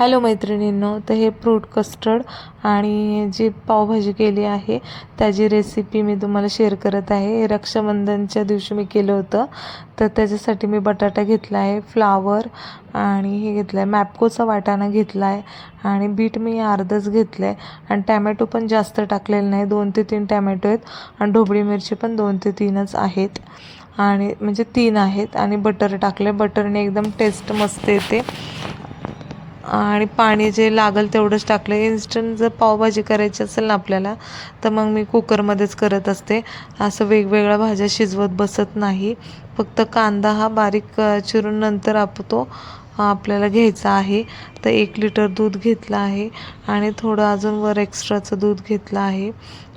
Hello मैत्रिणींनो तर हे फ्रूट कस्टर्ड आणि जी पावभाजी केली आहे त्याची रेसिपी मी तुम्हाला शेअर करत आहे. हे रक्षाबंधनच्या दिवशी मी केलं होतं तर त्याच्यासाठी मी बटाटा घेतला आहे फ्लावर आणि हे घेतलं आहे मॅपकोचा वाटाणा घेतला आहे आणि बीट मी अर्धच घेतलं आहे आणि टॅमॅटो पण जास्त टाकलेलं नाही दोन ते तीन टॅमॅटो आहेत आणि ढोबळी मिरची पण दोन ते तीनच आहेत. आणि म्हणजे तीन आहेत आणि बटर टाकलं बटरने एकदम टेस्ट मस्त येते. आणि पाणी जे लागेल तेवढंच टाकलं. इन्स्टंट जर पावभाजी करायची असेल ना आपल्याला तर मग मी कुकरमध्येच करत असते. असं वेगवेगळ्या भाज्या शिजवत बसत नाही. फक्त कांदा हा बारीक चिरून नंतर आप तो आपल्याला घ्यायचा आहे. तर एक लिटर दूध घेतलं आहे. आणि थोडं अजून वर एक्स्ट्राचं दूध घेतलं आहे.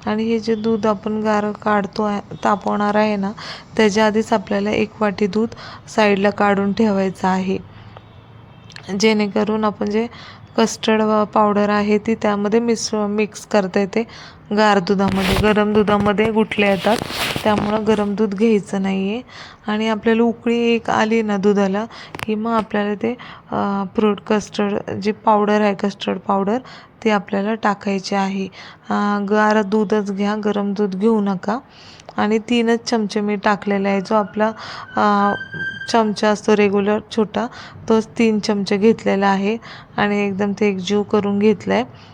आणि हे जे दूध आपण गार काढतो आहे तापवणार आहे ना त्याच्या आधीच आपल्याला एक वाटी दूध साईडला काढून ठेवायचं आहे. जेणेकरून आपण जे कस्टर्ड पावडर आहे ती त्यामध्ये मिस मिक्स करता येते. गार दुधामध्ये गरम दुधामध्ये गुठले येतात. त्यामुळं गरम दूध घ्यायचं नाही आहे आणि आपल्याला उकळी एक आली ना दुधाला की मग आपल्याला ते फ्रूट कस्टर्ड जी पावडर आहे कस्टर्ड पावडर ती आपल्याला टाकायची आहे. गार दूधच घ्या गरम दूध घेऊ नका. आणि तीनच चमचे मी टाकलेले आहे. जो आपला चमचा असतो रेग्युलर छोटा तोच तीन चमचे घेतलेला आहे. आणि एकदम ते एकजीव करून घेतलं आहे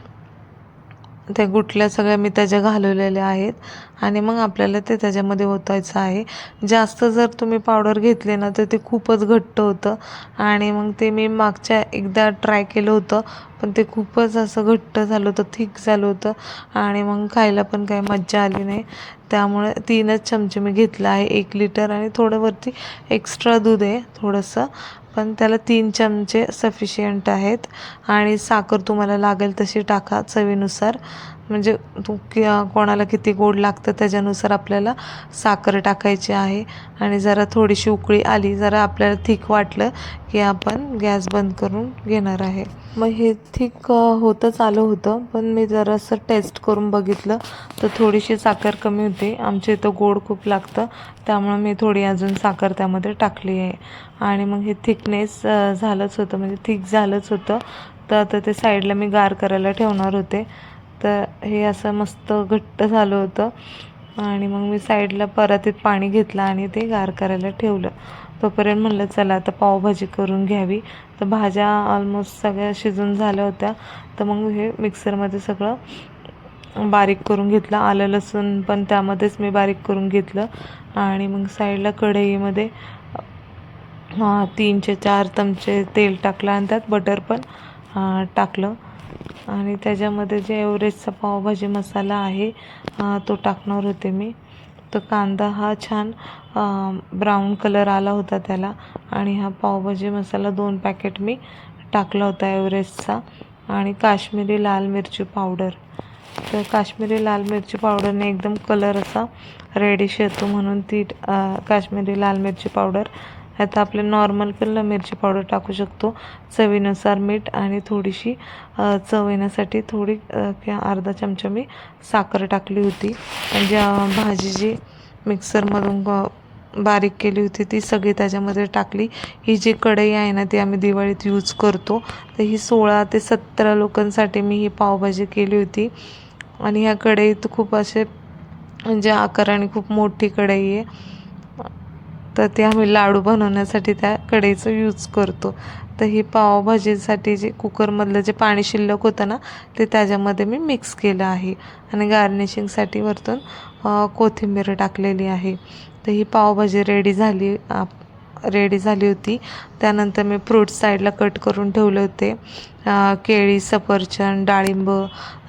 त्या गुटल्या सगळ्या मी त्याच्या घालवलेल्या आहेत. आणि मग आपल्याला ते त्याच्यामध्ये ओतायचं आहे. जास्त जर तुम्ही पावडर घेतले ना तर ते खूपच घट्ट होतं. आणि मग ते मी मागच्या एकदा ट्राय केलं होतं पण ते खूपच असं घट्ट झालं होतं थिक झालं होतं. आणि मग खायला पण काही मज्जा आली नाही. त्यामुळे तीनच चमचे मी घेतलं आहे एक लिटर आणि थोडं वरती एक्स्ट्रा दूध आहे थोडंसं. पण त्याला तीन चमचे सफिशियंट आहेत. आणि साखर तुम्हाला लागेल तशी टाका चवीनुसार. म्हणजे तू कि कोणाला किती गोड लागतं त्याच्यानुसार आपल्याला साखर टाकायची आहे. आणि जरा थोडीशी उकळी आली जरा आपल्याला थिक वाटलं की आपण गॅस बंद करून घेणार आहे. मग हे थिक होतंच आलं होतं. पण मी जरासं टेस्ट करून बघितलं. तर थोडीशी साखर कमी होती. आमच्या इथं गोड खूप लागतं. त्यामुळं मी थोडी अजून साखर त्यामध्ये टाकली आहे. आणि मग हे थिकनेस झालंच होतं. म्हणजे थिक झालंच होतं. तर आता ते साईडला मी गार करायला ठेवणार होते. तर हे असं मस्त घट्ट झालं होतं. आणि मग मी साईडला परातीत पाणी घेतलं आणि ते गार करायला ठेवलं. तोपर्यंत म्हणलं चला आता पावभाजी करून घ्यावी. तर भाज्या ऑलमोस्ट सगळ्या शिजून झाल्या होत्या. तर मग हे मिक्सरमध्ये सगळं बारीक करून घेतलं. आलं लसूण पण त्यामध्येच मी बारीक करून घेतलं. आणि मग साईडला कढईमध्ये तीनचे चार चमचे तेल टाकलं आणि त्यात बटर पण टाकलं. आणि त्याच्यामध्ये जे एव्हरेस्टचा पावभाजी मसाला आहे तो टाकणार होते मी. तर कांदा हा छान ब्राऊन कलर आला होता त्याला. आणि हा पावभाजी मसाला दोन पॅकेट मी टाकला होता एव्हरेस्टचा. आणि काश्मीरी लाल मिरची पावडर. तर काश्मीरी लाल मिरची पावडरने एकदम कलर असा रेडिश येतो म्हणून ती काश्मिरी काश्मीरी लाल मिरची पावडर आता आपले नॉर्मल पण मिरची पावडर टाकू शकतो. चवीनुसार मीठ आणि थोडीशी चव येण्यासाठी थोडी किंवा अर्धा चमचा मी साखर टाकली होती. म्हणजे भाजी जी मिक्सरमधून बारीक केली होती ती सगळी त्याच्यामध्ये टाकली. ही जी कढई आहे ना ती आम्ही दिवाळीत यूज करतो. तर ही सोळा ते सतरा लोकांसाठी मी ही पावभाजी केली होती. आणि ह्या कढईत खूप असे म्हणजे आकाराने खूप मोठी कढई आहे. तर ते आम्ही लाडू बनवण्यासाठी त्या कढईचं यूज करतो. तर ही पावभाजीसाठी जे कुकरमधलं जे पाणी शिल्लक होतं ना ते त्याच्यामध्ये मी मिक्स केलं आहे. आणि गार्निशिंगसाठी वरतून कोथिंबीर टाकलेली आहे. तर ही पावभाजी रेडी झाली रेडी झाली होती. त्यानंतर मी फ्रूट्स साईडला कट करून ठेवले होते. केळी सफरचंद डाळिंब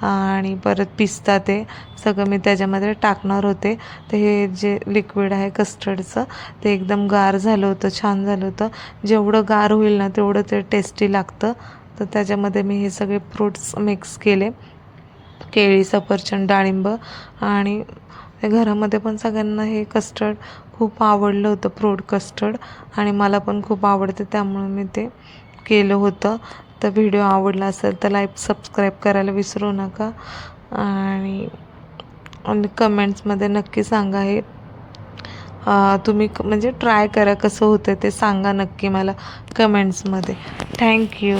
आणि परत पिस्ता ते सगळं मी त्याच्यामध्ये टाकणार होते. तर हे जे लिक्विड आहे कस्टर्डचं ते एकदम गार झालं होतं छान झालं होतं. जेवढं गार होईल ना तेवढं ते टेस्टी लागतं. तर त्याच्यामध्ये मी हे सगळे फ्रूट्स मिक्स केले. केळी सफरचंद डाळिंब आणि ते घरामध्ये पण सगळ्यांना हे कस्टर्ड खूप आवडलं होतं फ्रूट कस्टर्ड आणि मला पण खूप आवडते त्यामुळे मी ते केलं होतं. तर व्हिडिओ आवडला असेल तर लाईक सबस्क्राईब करायला विसरू नका. आणि आणि कमेंट्समध्ये नक्की सांगा हे. तुम्ही क- म्हणजे ट्राय करा कसं होतं ते सांगा नक्की मला कमेंट्समध्ये थँक्यू